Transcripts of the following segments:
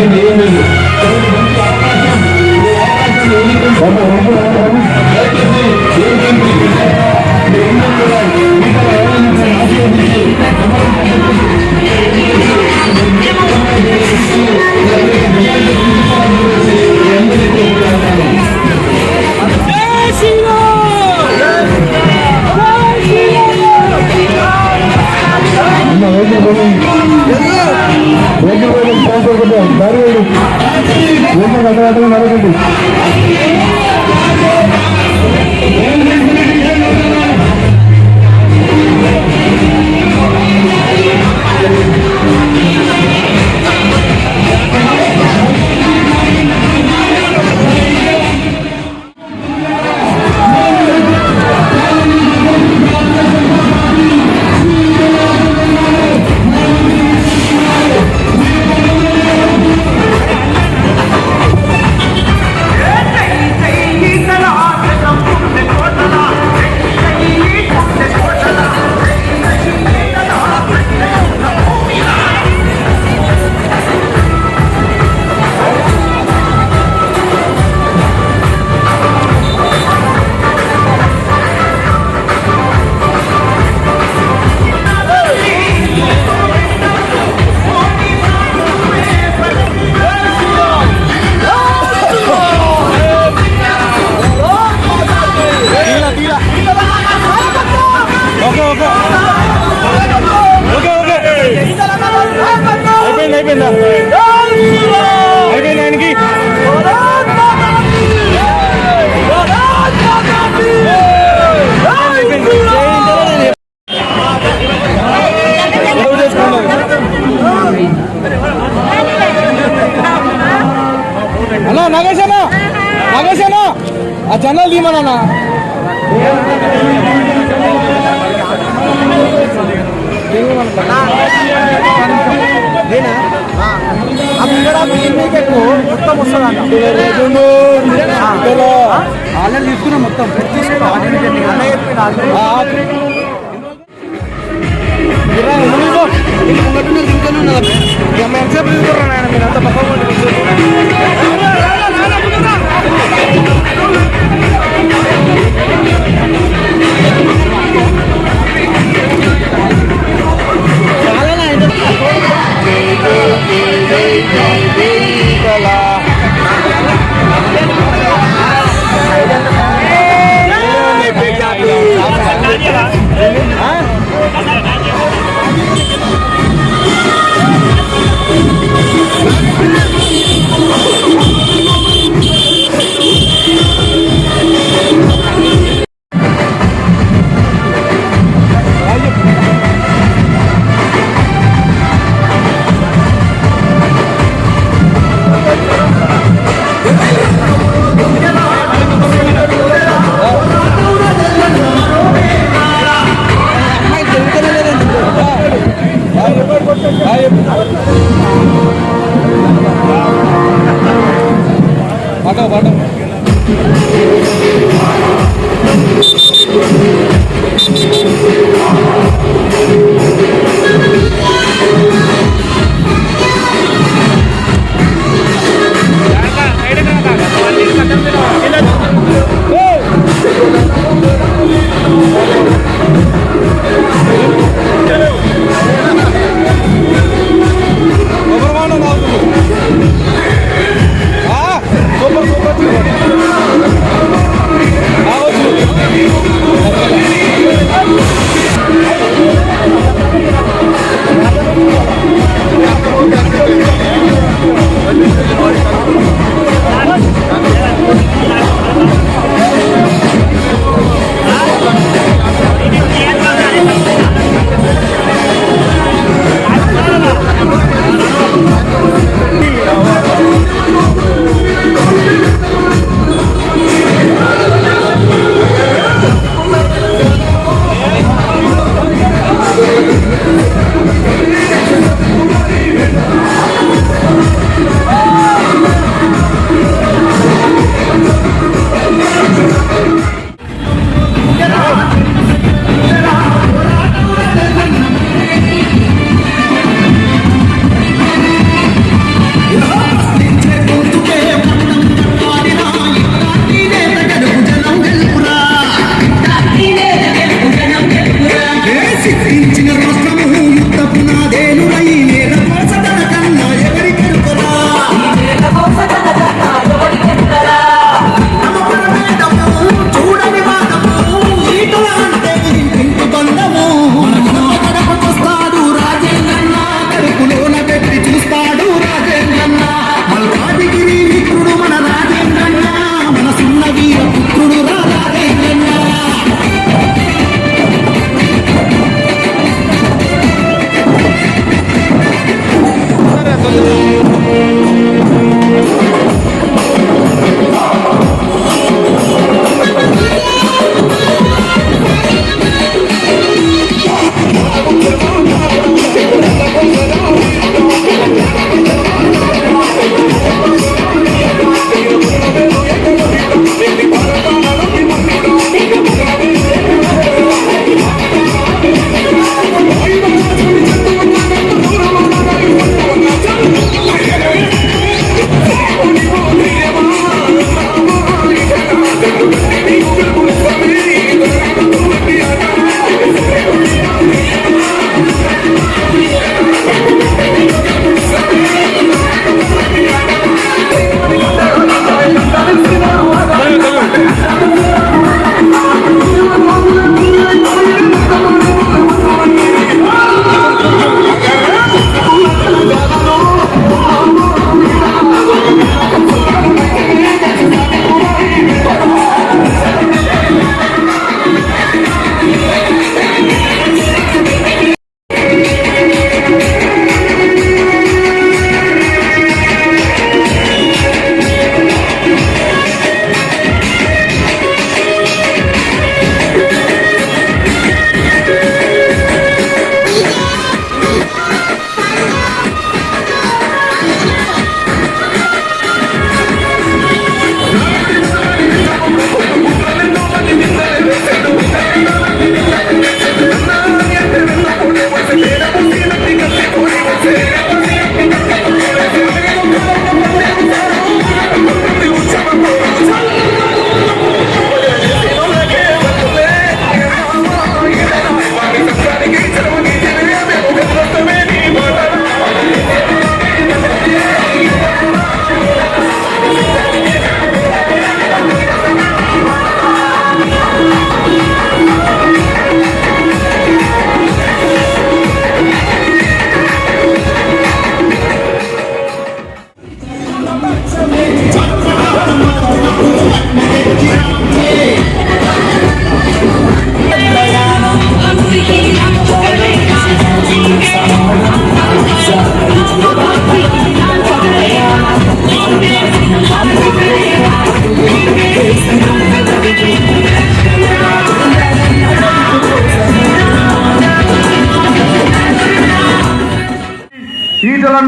primeiro మొత్తం వస్తుందండి online తీసుకున్నాం మొత్తం. ఎంతసేపు తీసుకున్నాను ఆయన మీరు అంత పక్క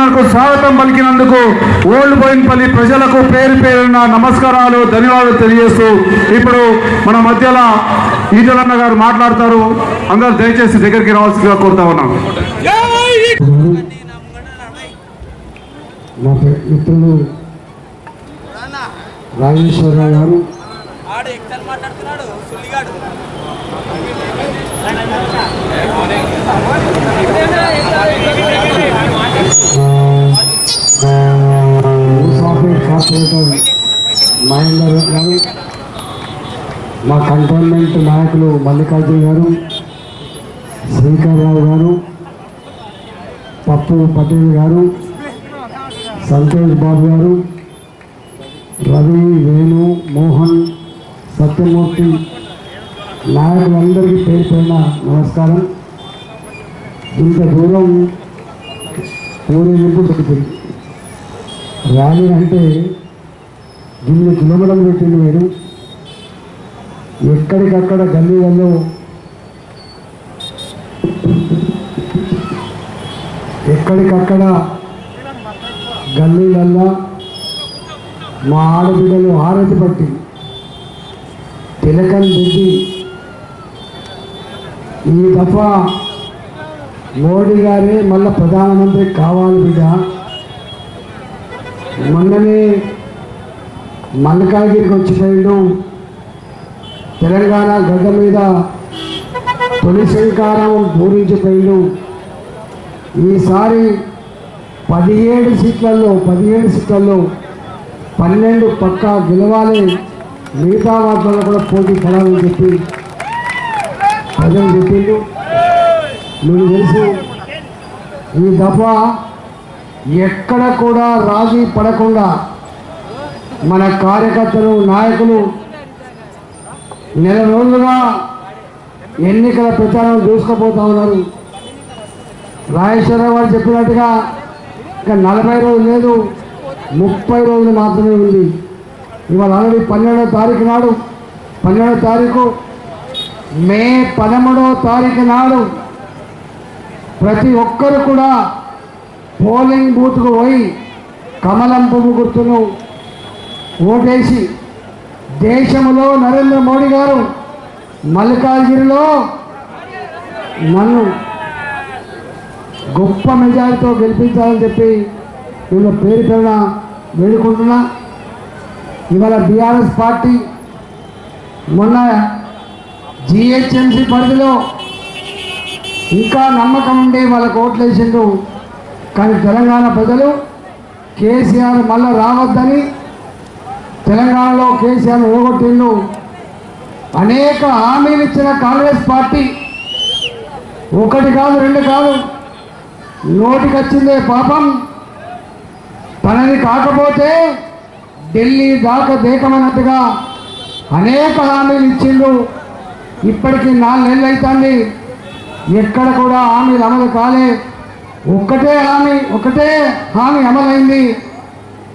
ఈటలకు స్వాగతం పలికినందుకు ఓల్డ్ బోయిన్పల్లి ప్రజలకు పేరు పేరున నమస్కారాలు ధన్యవాదాలు తెలియజేస్తూ ఇప్పుడు మన మధ్యలో ఈటలన్న గారు మాట్లాడతారు. అందరూ దయచేసి దగ్గరికి రావాల్సిందిగా కోరుతా ఉన్నాను. మిత్రులు రాజేశ్వరరావు గారు. మాట్లాడుతున్నాడు కంటోన్మెంట్ నాయకులు మల్లికార్జున గారు శ్రీకర్రావు గారు పప్పు పటేల్ గారు సంతోష్ బాబు గారు రవి వేణు మోహన్ సత్యమూర్తి నాయకులందరికీ పేరు పైన నమస్కారం. ఇంత దూరం ఊరేగింపు దొరుకుతుంది ర్యాలీ అంటే ఇన్ని కిలోమీటర్లు పెట్టింది మీరు. ఎక్కడికక్కడ గల్లీలలో ఎక్కడికక్కడ గల్లీలల్లో మా ఆడబిడ్డలు ఆరతి పట్టి తిలకం పెట్టి ఈ దఫ మోడీ గారే మళ్ళా ప్రధానమంత్రి కావాలి బిడ్డ. మొన్ననే మల్లికాగిరికి వచ్చిపోయిండు తెలంగాణ గడ్డ మీద తొలి శంకారం పూరించిపోయిండు ఈసారి పదిహేడు సీట్లలో పదిహేడు సీట్లలో పన్నెండు పక్కా గెలవాలి. మిగతా వాటిలో కూడా పోటీ పడాలని చెప్పి ప్రజలు చెప్పిండు మీకు తెలుసు ఈ దఫా ఎక్కడ కూడా రాజీ పడకుండా మన కార్యకర్తలు నాయకులు నెల రోజులుగా ఎన్నికల ప్రచారం దూసుకుపోతా ఉన్నారు. రాజేశ్వరరావు గారు చెప్పినట్టుగా ఇంకా నలభై రోజులు లేదు. ముప్పై రోజులు మాత్రమే ఉంది. ఇవాళ ఆల్రెడీ పన్నెండో తారీఖు నాడు పన్నెండో తారీఖు మే పదమూడవ తారీఖు నాడు ప్రతి ఒక్కరు కూడా పోలింగ్ బూత్కు పోయి కమలం పువ్వు గుర్తును ఓటేసి దేశంలో నరేంద్ర మోడీ గారు మల్లికార్జునలో నన్ను గొప్ప మెజారిటీతో గెలిపించాలని చెప్పి వీళ్ళ పేరు పేరున వేడుకుంటున్నా. ఇవాళ బీఆర్ఎస్ పార్టీ మొన్న జిహెచ్ఎంసీ పరిధిలో ఇంకా నమ్మకం ఉండి వాళ్ళకు ఓట్లు వేసిండ్రు. కానీ తెలంగాణ ప్రజలు కేసీఆర్ మళ్ళీ రావద్దని తెలంగాణలో కేసీఆర్ ఓగొట్టిండు. అనేక హామీలు ఇచ్చిన కాంగ్రెస్ పార్టీ. ఒకటి కాదు రెండు కాదు. నోటికొచ్చిందే పాపం. తనది కాకపోతే ఢిల్లీ దాకా దేకమైనట్టుగా అనేక హామీలు ఇచ్చిండు. ఇప్పటికీ నాలుగు నెలలు అవుతుంది ఎక్కడ కూడా హామీలు అమలు కాలే. ఒక్కటే హామీ ఒకటే హామీ అమలైంది.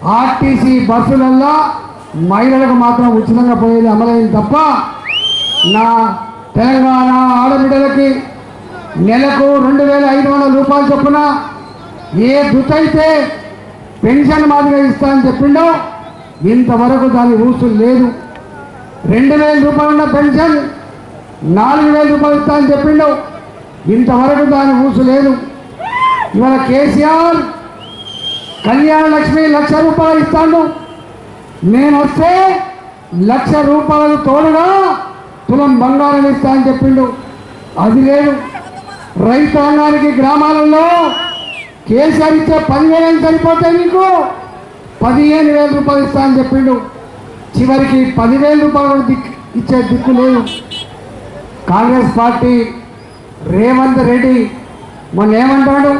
ఆర్టీసీ బస్సులల్లో మహిళలకు మాత్రం ఉచితంగా పోయేది అమలైంది తప్ప నా తెలంగాణ ఆడబిడ్డలకి నెలకు రెండు వేల ఐదు వందల రూపాయలు చొప్పున ఏ దుతైతే పెన్షన్ మాదిరిగా ఇస్తా అని చెప్పిండో ఇంతవరకు దాని రూల్స్ లేదు. రెండు వేల రూపాయలు ఉన్న పెన్షన్ నాలుగు వేల రూపాయలు ఇస్తా అని చెప్పిండు ఇంతవరకు దాని ఊసు లేదు. ఇవాళ కేసీఆర్ కళ్యాణ లక్ష్మి లక్ష రూపాయలు ఇస్తాడు. నేను వస్తే లక్ష రూపాయలు తోడుగా తులం బంగారం ఇస్తా అని చెప్పిండు. అది లేదు. రైతాంగానికి గ్రామాలలో కేసీఆర్ ఇచ్చే పదివేలు సరిపోతాయి నీకు? పదిహేను వేల రూపాయలు ఇస్తా అని చెప్పిండు. చివరికి పదివేల రూపాయలు దిక్కు ఇచ్చే దిక్కు లేదు. కాంగ్రెస్ పార్టీ రేవంత్ రెడ్డి మొన్న ఏమంటాడు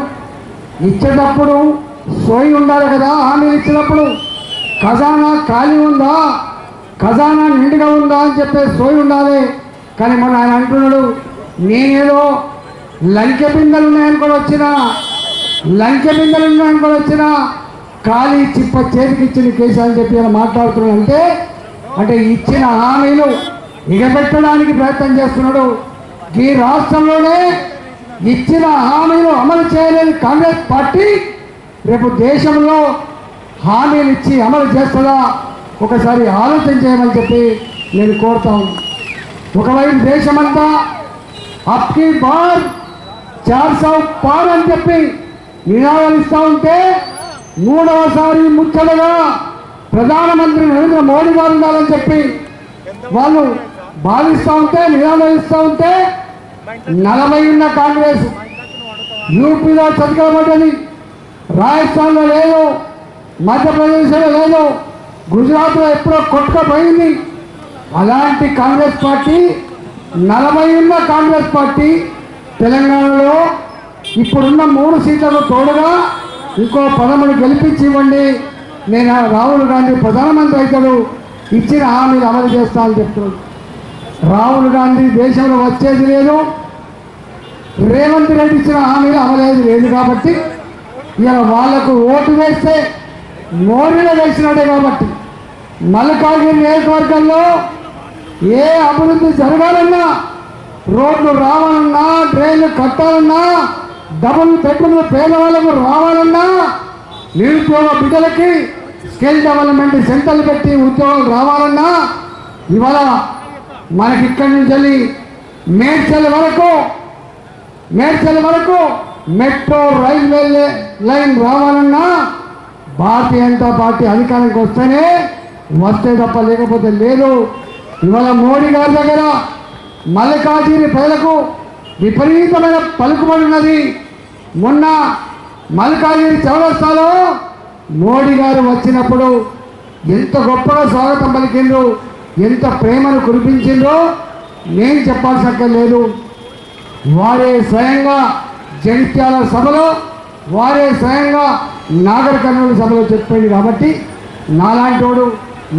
ఇచ్చేటప్పుడు సోయి ఉండాలి కదా హామీలు ఇచ్చినప్పుడు. ఖజానా ఖాళీ ఉందా? ఖజానా నిండుగా ఉందా అని చెప్పేసి సోయి ఉండాలి. కానీ మొన్న ఆయన అంటున్నాడు నేనేదో లంకె బిందెలు ఉన్నాయని కూడా వచ్చిన లంకె బిందెలు ఉన్నాయని కూడా వచ్చిన ఖాళీ చిప్ప చేతికి ఇచ్చిన కేసు అని చెప్పి ఆయన మాట్లాడుతున్నాడు. అంటే అంటే ఇచ్చిన హామీలు ఎగబెట్టడానికి ప్రయత్నం చేస్తున్నాడు. ఈ రాష్ట్రంలోనే ఇచ్చిన హామీలు అమలు చేయలేని కాంగ్రెస్ పార్టీ రేపు దేశంలో హామీలు ఇచ్చి అమలు చేస్తుందా? ఒకసారి ఆలోచన చేయమని చెప్పి నేను కోరుతాను ఒకవైపు దేశమంతా అప్కి బార్ చార్ సౌ పార్ అని చెప్పి నినాదాలు ఇస్తూ ఉంటే మూడవసారి ముఖ్యలుగా ప్రధానమంత్రి నరేంద్ర మోడీ గారు ఉండాలని చెప్పి వాళ్ళు భావిస్తూ ఉంటే నినాదాలు ఇస్తూ ఉంటే నలభై ఉన్న కాంగ్రెస్ యూపీలో చతికిలబడ్డది రాజస్థాన్లో లేదు మధ్యప్రదేశ్లో లేదు గుజరాత్లో ఎప్పుడో కొట్టుకపోయింది. అలాంటి కాంగ్రెస్ పార్టీ నలభై ఉన్న కాంగ్రెస్ పార్టీ తెలంగాణలో ఇప్పుడున్న మూడు సీట్లకు తోడుగా ఇంకో పదమూడు గెలిపించి ఇవ్వండి. నేను రాహుల్ గాంధీ ప్రధానమంత్రి అవుతాడు. ఇచ్చిన హామీలు అమలు చేస్తా అని చెప్తున్నాడు. రాహుల్ గాంధీ దేశంలో వచ్చేది లేదు. రేవంత్ రెడ్డి ఇచ్చిన హామీలు అమలేదు లేదు కాబట్టి ఇలా వాళ్ళకు ఓటు వేస్తే మోడీలో చేసినాడే కాబట్టి మల్కాగిరి నియోజకవర్గంలో ఏ అభివృద్ధి జరగాలన్నా రోడ్లు రావాలన్నా డ్రైన్లు కట్టాలన్నా డబుల్ బెడ్రూమ్లు పేదవాళ్ళకు రావాలన్నా నిరుద్యోగ బిడ్డలకి స్కిల్ డెవలప్మెంట్ సెంటర్లు పెట్టి ఉద్యోగాలు రావాలన్నా ఇవాళ మనకి ఇక్కడి నుంచి వెళ్ళి మేడ్చల్ వరకు మేడ్చల్ వరకు మెట్రో రైల్వే లైన్ రావాలన్నా భారతీయ జనతా పార్టీ అధికారానికి వస్తేనే వస్తే తప్ప లేకపోతే లేదు. ఇవాళ మోడీ గారి దగ్గర మల్లికార్జుని ప్రజలకు విపరీతమైన పలుకుబడి ఉన్నది. మొన్న మల్లికార్జుని చౌరస్తాలో మోడీ గారు వచ్చినప్పుడు ఎంత గొప్పగా స్వాగతం పలికిండ్రు ఎంత ప్రేమను కురిపించిండ్రో నేను చెప్పాల్సిన లేదు. వారే స్వయంగా జగిత్యాల సభలో వారే స్వయంగా నాగర్ కర్నూలు సభలో చెప్పింది కాబట్టి నాలాంటోడు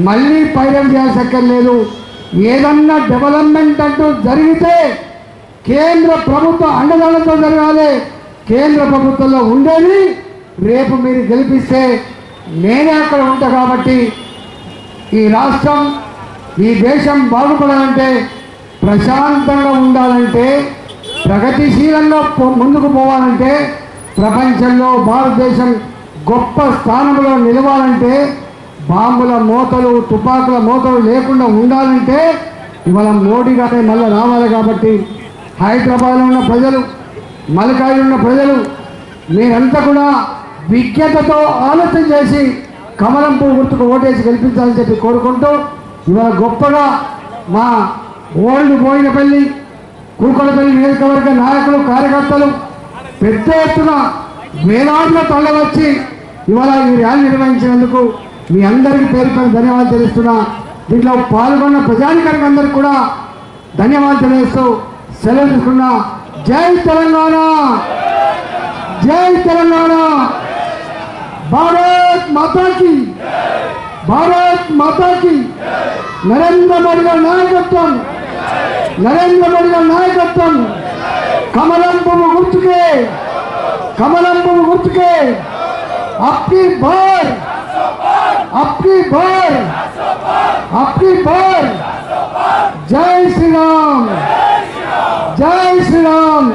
మళ్ళీ పైరం చేయాల్సక్కర్లేదు. ఏదన్నా డెవలప్మెంట్ అంటూ జరిగితే కేంద్ర ప్రభుత్వ అండదండతో జరగాలి. కేంద్ర ప్రభుత్వంలో ఉండేది రేపు మీరు గెలిపిస్తే నేనే అక్కడ ఉంటా కాబట్టి ఈ రాష్ట్రం ఈ దేశం బాగుపడాలంటే ప్రశాంతంగా ఉండాలంటే ప్రగతిశీలంగా ముందుకు పోవాలంటే ప్రపంచంలో భారతదేశం గొప్ప స్థానంలో నిలవాలంటే బాంబుల మోతలు తుపాకుల మోతలు లేకుండా ఉండాలంటే ఇవాళ మోడీ గారే మళ్ళీ రావాలి కాబట్టి హైదరాబాద్లో ఉన్న ప్రజలు మలకాయిలో ఉన్న ప్రజలు మీరంతా కూడా విజ్ఞతతో ఆలోచన చేసి కమలం పువ్వు గుర్తుకు ఓటేసి గెలిపించాలని చెప్పి కోరుకుంటూ ఇవాళ గొప్పగా మా ఓల్డ్ బోయినపల్లి కూకలపల్లి నియోజకవర్గ నాయకులు కార్యకర్తలు పెద్ద ఎత్తున వేలాదిలో తరలివచ్చి ఇవాళ ఈ ర్యాలీ నిర్వహించినందుకు మీ అందరికీ పేరు పైన ధన్యవాదాలు తెలుస్తున్నా. దీంట్లో పాల్గొన్న ప్రజానికానికి అందరికి కూడా ధన్యవాదాలు తెలియజేస్తూ సెలవు తీసుకున్నా. జై తెలంగాణ! జై తెలంగాణ! భారత్ మాతాకి! భారత్ మాతాకి! నరేంద్ర మోడీ గారి నాయకత్వం! నరేంద్ర మోడీ గారి నాయకత్వం! కమలం పువ్వు గుర్తుకే కమలం పువ్వు గుర్తుకే అప్కి బార్ అప్కి బార్ అప్కి బార్ జై శ్రీరామ్ జై శ్రీరామ్